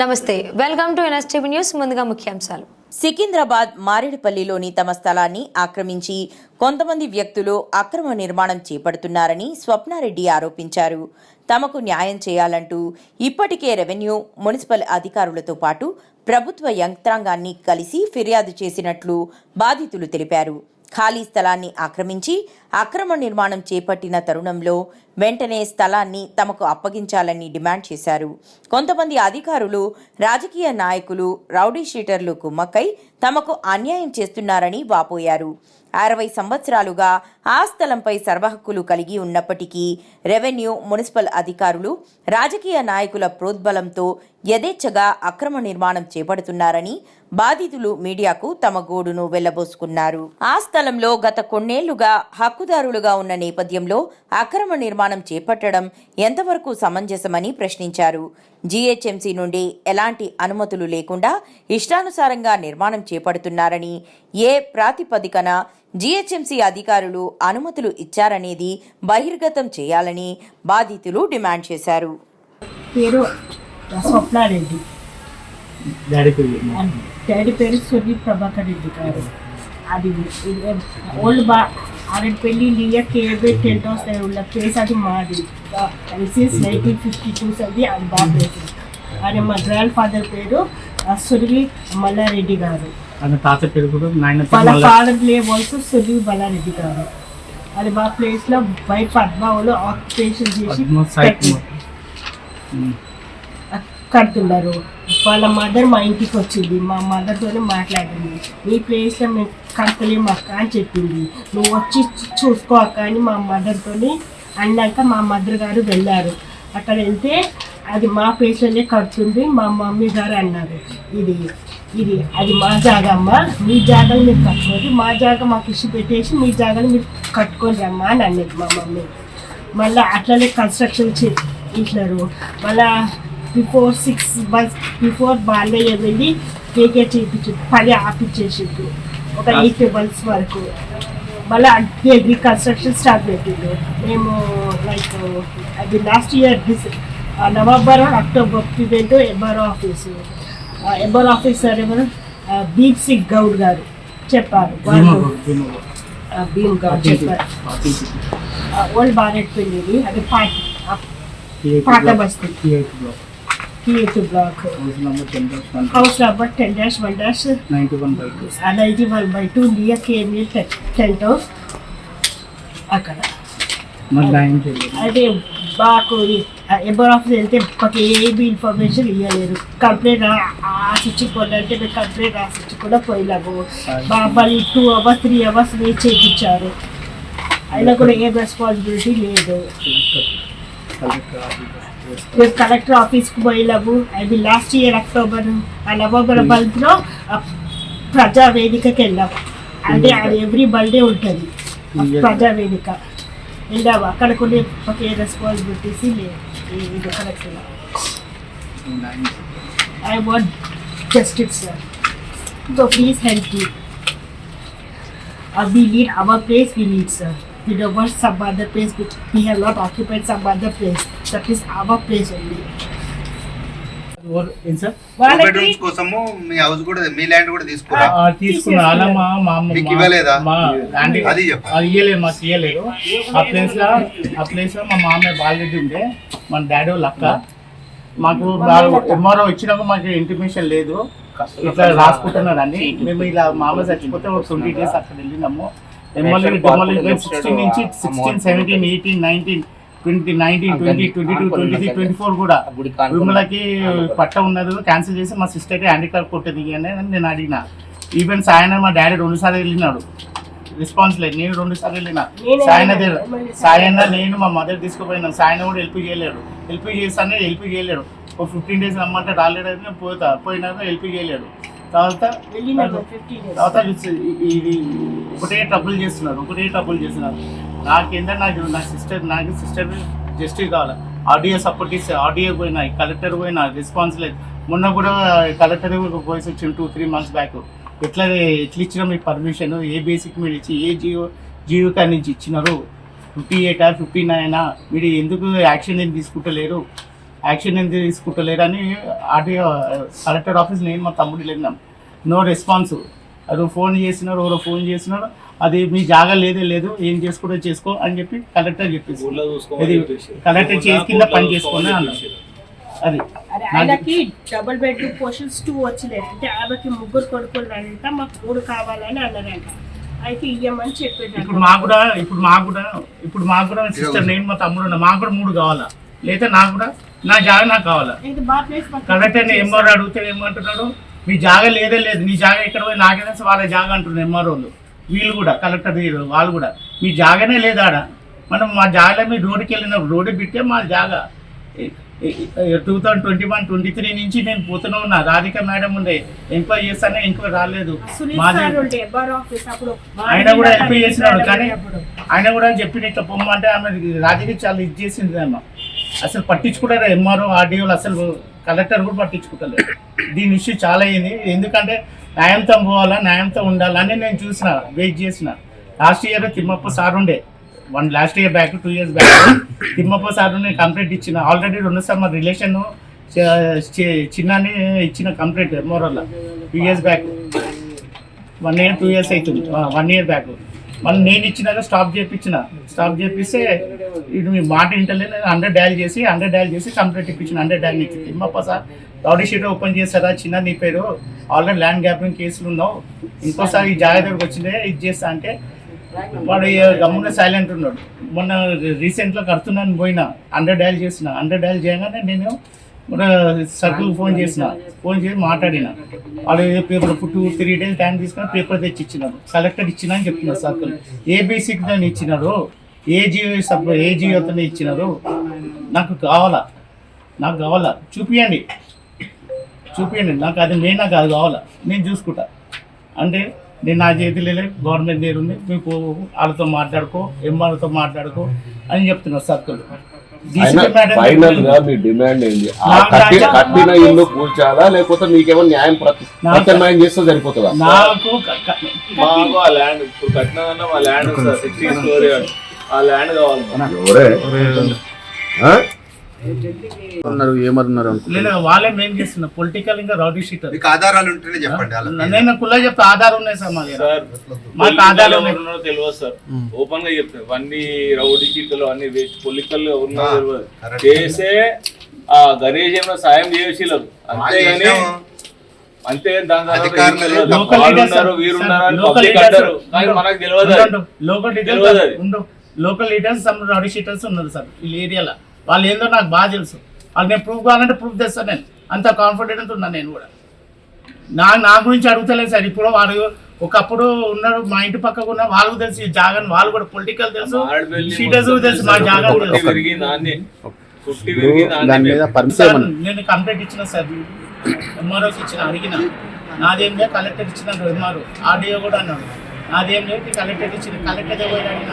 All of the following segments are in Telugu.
నమస్తే వెల్కమ్ టు ఎన్ఎస్టీవీ న్యూస్ ముందుగా ముఖ్యాంశాలు. సికింద్రాబాద్ మారేడుపల్లిలోని తమ స్థలాన్ని ఆక్రమించి కొంతమంది వ్యక్తులు అక్రమ నిర్మాణం చేపడుతున్నారని స్వప్నారెడ్డి ఆరోపించారు. తమకు న్యాయం చేయాలంటూ ఇప్పటికే రెవెన్యూ మున్సిపల్ అధికారులతో పాటు ప్రభుత్వ యంత్రాంగాన్ని కలిసి ఫిర్యాదు చేసినట్లు బాధితులు తెలిపారు. ఖాళీ స్థలాన్ని ఆక్రమించి అక్రమ నిర్మాణం చేపట్టిన తరుణంలో వెంటనే స్థలాన్ని తమకు అప్పగించాలని డిమాండ్ చేశారు. కొంతమంది అధికారులు రాజకీయ నాయకులు రౌడీ షీటర్లు కుమ్మక్కై తమకు అన్యాయం చేస్తున్నారని వాపోయారు. అరవై సంవత్సరాలుగా ఆ స్థలంపై సర్వహక్కులు కలిగి ఉన్నప్పటికీ రెవెన్యూ మున్సిపల్ అధికారులు రాజకీయ నాయకుల ప్రోద్బలంతో యథేచ్ఛగా అక్రమ నిర్మాణం చేపడుతున్నారని బాధితులు మీడియాకు తమ గోడును వెళ్ళబోసుకున్నారు. ఆ స్థలంలో గత కొన్నేళ్ళుగా హక్కుదారులుగా ఉన్న నేపథ్యంలో అక్రమ నిర్మాణం చేపట్టడం ఎంతవరకు సమంజసమని ప్రశ్నించారు. జీహెచ్ఎంసీ నుండి ఎలాంటి అనుమతులు లేకుండా ఇష్టానుసారంగా నిర్మాణం చేపడుతున్నారని ఏ ప్రాతిపదికన జీహెచ్ఎంసీ అధికారులు అనుమతులు ఇచ్చారనేది బహిర్గతం చేయాలని బాధితులు డిమాండ్ చేశారు. పేరు డాడీ పేరు సూర్య ప్రభాకర్ రెడ్డి గారు. అది ఓల్డ్ బా ఆరెడ్పల్లి లియా కేబే టెంట్ హౌస్ ఉన్న ప్లేస్ అది మాది. సిన్స్ నైన్టీన్ ఫిఫ్టీ టూ అది అది బా ప్లేస్ అది మా గ్రాండ్ ఫాదర్ పేరు సురవి మల్లారెడ్డి గారు. తాత పేరు కూడా వాళ్ళ father name also Suravi Mallareddy గారు. అది మా ప్లేస్లో బయట పద్మావులో ఆక్యుపేషన్ చేసి. కడుతున్నారు వాళ్ళ మదర్ మా ఇంటికి వచ్చింది. మా మదర్తోనే మాట్లాడింది. మీ ప్లేస్లో మేము కడతలేము అక్క అని చెప్పింది. నువ్వు వచ్చి చూసుకో అక్క అని మా మదర్తోని అన్నాక మా మదర్ గారు వెళ్ళారు. అక్కడ వెళ్తే అది మా ప్లేస్లోనే కడుతుంది మా మమ్మీ గారు అన్నారు. ఇది ఇది అది మా జాగా అమ్మ. మీ జాగాలు మీరు కట్టుకోండి. మా జాగా మాకు ఇష్యూ పెట్టేసి మీ జాగాలు మీరు కట్టుకొని రమ్మా అని అన్నది మా మమ్మీ. మళ్ళీ అట్లనే కన్స్ట్రక్షన్ చేసినారు. మళ్ళా before six months before Balayya వెళ్ళి కేకే చేయించు పని ఆపిచ్చేసిండు ఒక ఎయిట్ మంత్స్ వరకు. మళ్ళీ అగ్రి కన్స్ట్రక్షన్ స్టార్ట్ పెట్టిండు మేము లైక్ అది last year this November October వెంటూ M R office M R officer ఎవరు? బీప్ సింగ్ గౌడ్ గారు చెప్పారు. వాళ్ళు భీమ్ గౌడ్ చెప్పారు. ఓల్డ్ బారెట్ పెళ్ళిది అది పాట పాత బస్తీ. TH block house number ten dash one dash ninety one by two ninety one by two near KMA tent house అక్కడ. అయితే మాకు ఎంబర్ ఆఫీస్ వెళ్తే మాకు ఏబీ ఇన్ఫర్మేషన్ ఇవ్వలేరు కంప్లైంట్ రాసిచ్చి అంటే మేము కంప్లైంట్ రాసిచ్చి కూడా పోయినాము. మళ్ళీ two hours three hours wait చేయించారు. అయినా కూడా ఏ రెస్పాన్సిబిలిటీ లేదు. మేము కలెక్టర్ ఆఫీస్కి పోయినాము అది లాస్ట్ ఇయర్ అక్టోబర్ ఆ నవంబర్ మంత్లో ప్రజా వేదికకి వెళ్ళాము అంటే అది ఎవ్రీ బర్త్డే ఉంటుంది. ప్రజా వేదిక. వెళ్ళాము. అక్కడ కొన్ని ఒకే రెస్పాన్సిబిలిటీస్ ఇది collector I want justice sir so please help Uh, we need our place, we need, sir. We want some other place which we have not occupied some other place. That is our place only. వాళ్ళకి బెడ్రూమ్స్ కోసము మీ హౌస్ కూడా మీ ల్యాండ్ కూడా తీసుకున్న అలా మా మా అమ్మ- మీకు ఇవ్వలేదా? మా ల్యాండ్ అది చెప్పు. అది ఇయ్యలేదు మాకు ఇయ్యలేదు. ఆ ప్లేస్లో ఆ ప్లేస్లో మా మామయ్య బాలరెడ్డి ఉండే మన డాడీ అక్క. మాకు ఎంఆర్ఓ ఇచ్చినాక మాకు ఇంటిమేషన్ లేదు. ఇట్లా రాసుకుంటున్నారు అని మేము ఇలా మామయ్య చచ్చిపోతే ఒక ట్వంటీ డేస్ అక్కడ వెళ్ళినాము. సిక్స్టీన్ నుంచి sixteen seventeen eighteen nineteen twenty nineteen twenty twenty two twenty three twenty four కూడా. విమలకి పట్ట ఉన్నది క్యాన్సిల్ చేసి మా సిస్టర్కి హ్యాండిక్రాఫ్ట్ కొట్టేది అని నేను అడిగిన. ఈవెన్ సాయన మా డాడీ రెండు సార్లు వెళ్ళినాడు. రెస్పాన్స్ లేదు నేను రెండు సార్లు వెళ్ళిన. సాయన సాయన్న నేను మా మదర్ తీసుకుపోయినాను సాయన కూడా హెల్ప్ చేయలేడు. హెల్ప్ చేస్తానే హెల్ప్ చేయలేడు. ఒక ఫిఫ్టీన్ డేస్ రమ్మంటే రాలేడు అని నేను పోతా. పోయినాక హెల్ప్ చేయలేడు. తర్వాత వెళ్ళినాము 15 days. తర్వాత ఇది- ఒకటే ట్రబుల్ చేస్తున్నారు ఒకటే ట్రబుల్ చేస్తున్నారు. నాకేంటంటే నాకు నా సిస్టర్ నాకు సిస్టర్ జస్టిస్ కావాలి. ఆడియో సపోర్ట్ ఇస్తే ఆడియో పోయినా కలెక్టర్ పోయినా రెస్పాన్స్ లేదు. మొన్న కూడా కలెక్టర్ వాయిస్ వచ్చింది టూ త్రీ మంత్స్ బ్యాక్ ఎట్లా ఎట్లా ఇచ్చిన మీకు పర్మిషన్ ఏ బేసిక్ మీరు ఇచ్చి ఏ జియో జియో కాడి నుంచి ఇచ్చినారు? ఫిఫ్టీ ఎయిటా ఫిఫ్టీ నైనా మీరు ఎందుకు యాక్షన్ ఏం తీసుకుంటలేరు? యాక్షన్ ఎందుకు తీసుకుంటలేరని ఆర్టీఓ కలెక్టర్ ఆఫీస్ నేను మా తమ్ముడు వెళ్ళినాం. No response. అది ఫోన్ చేసినారు ఎవరో ఫోన్ చేసినారు. అది మీ జాగా లేదే లేదు ఏం చేసుకుంటో చేసుకో అని చెప్పి కలెక్టర్ చెప్పేసి. ఇది కలెక్టర్ చేసి కింద పని చేసుకుని అన్నారు అది. ఆయనకి డబుల్ బెడ్రూమ్ పోర్షన్స్ టూ వచ్చినాయి. అంటే ఆమెకి ముగ్గురు కొడుకులు అంట మాకు మూడు కావాలని అన్నారంట. అయితే ఇయ్యమని ఇప్పుడు చెప్పాడు మాకు కూడా ఇప్పుడు మాకు కూడా ఇప్పుడు మాకు కూడా సిస్టర్ నేను మా తమ్ముడు ఉన్నా. మాకు కూడా మూడు కావాలా? లేదా నాకు కూడా నా జాగా నాకు కావాలా? మా ప్లేస్ కలెక్టర్ ఎంఆర్ అడిగితే ఏమంటున్నాడు మీ జాగా లేదే లేదు. నీ జాగా ఎక్కడ పోయి నాకేనా వాళ్ళ జాగా అంటున్నారు ఎంఆర్ఓలు వీళ్ళు. కూడా కలెక్టర్ వీళ్ళు వాళ్ళు కూడా. మీ జాగానే లేదా ఆడ. మనం మా జాగాలో మీరు రోడ్డుకి వెళ్ళినప్పుడు రోడ్డు బిట్టే మా జాగా. Two thousand twenty one twenty three నుంచి నేను పోతూనే ఉన్నా. రాధిక మేడం ఉండే ఎంక్వైరీ చేస్తానే ఎంక్వైరీ రాలేదు. ఆయన కూడా ఎంపీ చేసినాడు కానీ ఆయన కూడా చెప్పి ఇట్లా పొమ్మంటే ఆమె రాజకీయ చాలా ఇది చేసింది అమ్మ అసలు పట్టించుకుంటారు ఎంఆర్ఓ ఆర్డీఓలు అసలు కలెక్టర్ కూడా పట్టించుకుంటలేదు. దీని ఇష్యూ చాలా అయింది. ఎందుకంటే న్యాయంతో పోవాలా న్యాయంతో ఉండాలని నేను చూసిన వెయిట్ చేసిన. లాస్ట్ ఇయర్ తిమ్మప్ప సార్ ఉండే. One last year back two years back Thimmappa sir నేను కంప్లైంట్ ఇచ్చిన. ఆల్రెడీ రెండుసార్లు మా రిలేషన్ చిన్నని ఇచ్చిన complaint ఎంఆర్ఓలో two years back one year two years అవుతుంది వన్ ఇయర్ బ్యాక్ మళ్ళీ నేను ఇచ్చినాక స్టాప్ చేయించిన. స్టాప్ చేపిస్తే ఇది మీ మాట ఇంటలే హండ్రెడ్ డయల్ చేసి హండ్రెడ్ డయల్ చేసి కంప్లీట్ ఇప్పించిన. హండ్రెడ్ డైల్ ఇచ్చి. Thimmappa sir rowdy sheet open చేస్తారా? చిన్న నీ పేరు. ఆల్రెడీ ల్యాండ్ గ్యాపింగ్ కేసులు ఉన్నావు. ఇంకోసారి ఈ జాగా దగ్గరకు వచ్చిందే ఇది చేస్తా అంటే వాడు ఇక గమ్మున సైలెంట్ ఉన్నాడు. మొన్న రీసెంట్లో కడుతున్నాను పోయినా. హండ్రెడ్ డయల్ చేసిన. హండ్రెడ్ డయల్ చేయగానే నేను సర్కిల్ ఫోన్ చేసిన. ఫోన్ చేసి మాట్లాడిన. వాళ్ళు ఏదో paper two three days time తీసుకొని పేపర్ తెచ్చి ఇచ్చినారు కలెక్టర్ ఇచ్చిన అని చెప్తున్నారు సర్కిల్. ఏబీసీకి దాన్ని ఇచ్చినారు. ఏ జియో సబ్ ఏ జియోతోనే ఇచ్చినారు. నాకు కావాలా? నాకు కావాలా? చూపియండి. చూపియండి. నాకు అది మెయిన్ నాకు అది కావాలా? నేను చూసుకుంటా. అంటే నేను నా చేతిలో గవర్నమెంట్ దగ్గర ఉంది. మీకు వాళ్ళతో మాట్లాడుకో ఎంఆర్తో మాట్లాడుకో అని చెప్తున్నారు సర్కిల్. ఫైనల్గా మీ డిమాండ్ ఏంది? ఆ నాకు కట్టి రాజ్యం- కట్టిన ఇల్లు కూల్చాలా? లేకపోతే మీకేమో న్యాయం ప్రత్యామ్నాయం చేస్తే సరిపోతుందా? నాకు మాకు ఆ ల్యాండ్ ఇప్పుడు కట్టినా మా ల్యాండ్ సార్ సిక్స్టీ స్టోరీ ఆ ల్యాండ్ కావాలి. ఎవరే? ఉన్నారు ఏమన్నారు నేను వాళ్ళే మేం చేస్తున్నా పొలిటికల్ ఇంకా రౌడీ షీటర్ మీకు ఆధారాలు ఉంటేనే చెప్పండి. నేను కుల్ల చెప్తే ఆధారం ఉన్నాయి సార్ మా దగ్గర సార్ మాకు ఆధారం తెలియదు సార్. ఓపెన్గా చెప్తాను అన్ని రౌడీ చీటలు అన్ని వేస్ట్ తెలియదు correct. చేసే ఆ ఏమైనా సాయం చేసి. అంతేగాని తెలియదు. లోకల్ లీడర్స్ రౌడీ షీటర్స్ ఉన్నారు సార్ ఈ ఏరియాలో. వాళ్ళు ఏందో నాకు బాగా తెలుసు. వాళ్ళు నేను ప్రూఫ్ కావాలంటే ప్రూఫ్ తెస్తాను నేను. అంత కాన్ఫిడెంట్ ఉన్నాను నేను కూడా. నా నా గురించి అడుగుతలేదు సార్. ఇప్పుడు వాడు ఒకప్పుడు ఉన్నారు మా ఇంటి పక్కకు ఉన్న వాళ్ళకు తెలుసు ఈ జాగన్ వాళ్ళు కూడా పొలిటికల్ తెలుసు. షీటర్స్ తెలుసు మా జాగా పుట్టి తెలుసు. నేను కంప్లైంట్ ఇచ్చిన సార్. ఎంఆర్ఓకి ఇచ్చిన అడిగిన. నాదేం లేదు కలెక్టర్ ఇచ్చినాడు ఎంఆర్ఓ ఆర్డీఓ కూడా అన్నాడు. నాదేం లేదు కలెక్టర్ ఇచ్చిన. కలెక్టర్ పోయి అడిగిన.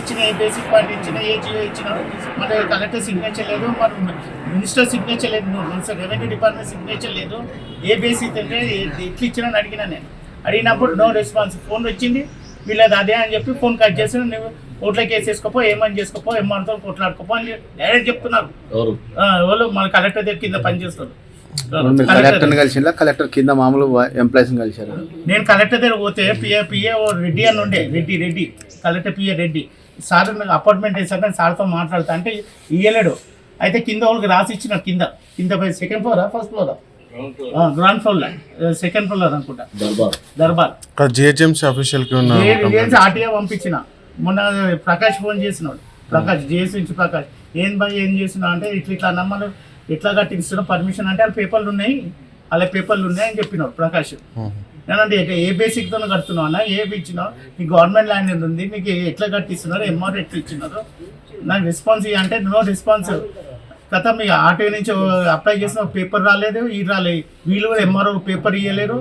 ఇచ్చిన ఏ బేసిక్ పాయింట్ ఇచ్చిన ఏ జియో ఇచ్చినాడు మరి కలెక్టర్ సిగ్నేచర్ లేదు మరి మినిస్టర్ సిగ్నేచర్ లేదు రెవెన్యూ డిపార్ట్మెంట్ సిగ్నేచర్ లేదు. ఏ బేసిక్ అంటే ఎట్లా ఇచ్చినా అడిగిన నేను. అడిగినప్పుడు నో రెస్పాన్స్ ఫోన్ వచ్చింది వీళ్ళది అదే అని చెప్పి ఫోన్ కట్ చేసి నువ్వు ఓట్లకి వేసేసుకోపో ఏమని చేసుకోపో ఏమనుతో కొట్లాడుకోపో అని డైరెక్ట్ చెప్తున్నారు. ఎవరు? మన కలెక్టర్ దగ్గర కింద పనిచేస్తారు మీరు కలెక్టర్ని కలిసిందా కలెక్టర్ కింద మామూలు ఎంప్లాయీస్ కలిసారు నేను కలెక్టర్ దగ్గర పోతే పిఏ పిఏ ఓ రెడ్డి అని ఉండే Reddy Reddy. Collector PA Reddy. Sir నాకు అపార్ట్మెంట్ వేసాక నేను సార్తో మాట్లాడతా. అంటే ఇయ్యలేడు. అయితే కింద వాళ్ళకి రాసి ఇచ్చిన కింద. కింద పోయి సెకండ్ ఫ్లోరా ఫస్ట్ ఫ్లోరా గ్రౌండ్ ఫ్లోర్ సెకండ్ ఫ్లోర్ అనుకుంటా. దర్బార్. దర్బార్. జిహెచ్ఎంసీ ఆఫీషియల్కి ఉన్న రిలయన్స్ ఆర్టీఏ పంపించిన. మొన్న ప్రకాష్ ఫోన్ చేసినాడు. ప్రకాష్ జేఎస్ నుంచి ప్రకాష్. ఏం బాయ్ ఏం చేసినా అంటే ఇట్లా ఇట్లా నమ్మలు ఎట్లా కట్టిస్తున్నా పర్మిషన్ అంటే వాళ్ళ పేపర్లు ఉన్నాయి. వాళ్ళ పేపర్లు ఉన్నాయి అని చెప్పినాడు ప్రకాష్. నేనంటే ఏ బేసిక్తో కడుతున్నావు అన్న? ఏ ఇచ్చినావు? నీ గవర్నమెంట్ ల్యాండ్ ఎంత ఉంది? నీకు ఎట్లా కట్టిస్తున్నారు? ఎంఆర్ ఎట్లా ఇచ్చినారు? నాకు రెస్పాన్స్ అంటే నో రెస్పాన్స్ గత మీ ఆర్టీఓ నుంచి అప్లై చేసిన పేపర్ రాలేదు ఇది రాలేదు. వీళ్ళు కూడా ఎంఆర్ఓ పేపర్ ఇవ్వలేరు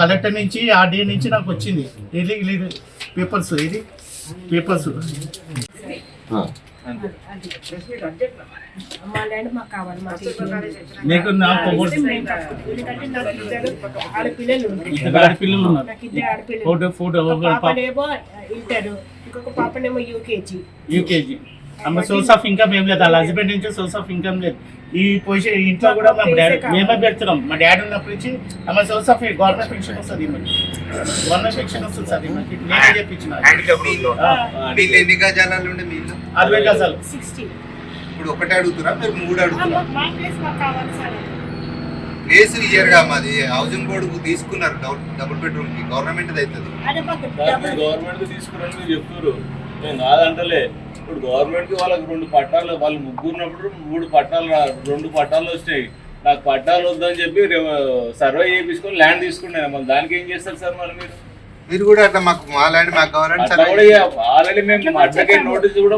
కలెక్టర్ నుంచి ఆర్డీఏ నుంచి నాకు వచ్చింది. ఇది పేపర్స్ ఇది పేపర్స్ మాకు కావాలి ఆడపిల్లలు ఆడపిల్లలు ఫోటో ఫోటో ఒక పాపనేమో ఇంటర్ ఇంకొక పాపనేమో యూకేజీ. యూకేజీ. ఆమె సోర్స్ ఆఫ్ ఇన్కమ్ ఏం లేదు. వాళ్ళ హస్బెండ్ నుంచి సోర్స్ ఆఫ్ ఇన్కమ్ లేదు. ఈ పొజిషన్ ఇంట్లో కూడా మా డాడీ మేమే పెడుతున్నాం? మా డాడీ ఉన్నప్పటి నుంచి ఆమె సోర్స్ ఆఫ్ గవర్నమెంట్ పెన్షన్ వస్తుంది గవర్నమెంట్ పెన్షన్ వస్తుంది సార్ నేనే చెప్పించిన ఎన్ని గజాలలో ఉండే అరవై గజాలు సిక్స్టీ. ఇప్పుడు ఒకటే అడుగుతురా మీరు మూడు అడుగుతురా మా ప్లేస్ మాకు కావాలి సార్. ప్లేస్ ఇయర్గా మాది. హౌసింగ్ బోర్డు తీసుకున్నారు డబుల్ బెడ్రూమ్కి గవర్నమెంట్ అవుతుంది. అదే మాకు దాన్ని గవర్నమెంట్ తీసుకురని మీరు చెప్తారు నేను కాదంటలే. ఇప్పుడు గవర్నమెంట్కి వాళ్ళకి రెండు పట్టాలు వాళ్ళు ముగ్గురు ఉన్నప్పుడు మూడు పట్టాలు రెండు పట్టాలు వచ్చినాయి నాకు పట్టాలు వద్దని చెప్పి సర్వే చేయించుకొని ల్యాండ్ తీసుకున్నాను. మళ్ళీ దానికి ఏం చేస్తారు సార్ మరి మీరు? మీరు కూడా అట్లా మాకు మా ల్యాండ్ మాకు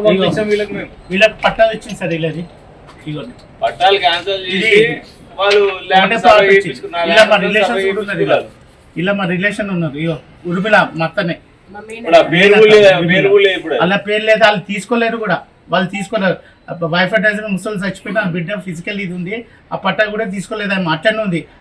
పంపించాం వీళ్ళకి మేము. వీళ్ళకి పట్టాలు ఇచ్చింది సార్ వీళ్ళది పట్టాలు క్యాన్సిల్ చేసి వాళ్ళు ఇలా మా రిలేషన్ ఉన్నది చేయించుకున్నారు. ఇలా మా రిలేషన్ ఉన్నారు. ఇగో ఉర్మిళ మత్తనే. మా అలా పేరు లేదు వాళ్ళు తీసుకోలేరు కూడా. వాళ్ళు తీసుకోలేరు. వైఫ్ అటాచ్ ముసలి చచ్చిపోయిన బిడ్డ ఫిజికల్ ఇది ఉంది. ఆ పట్టా కూడా తీసుకోలేదు ఆమె అట్లనే ఉంది.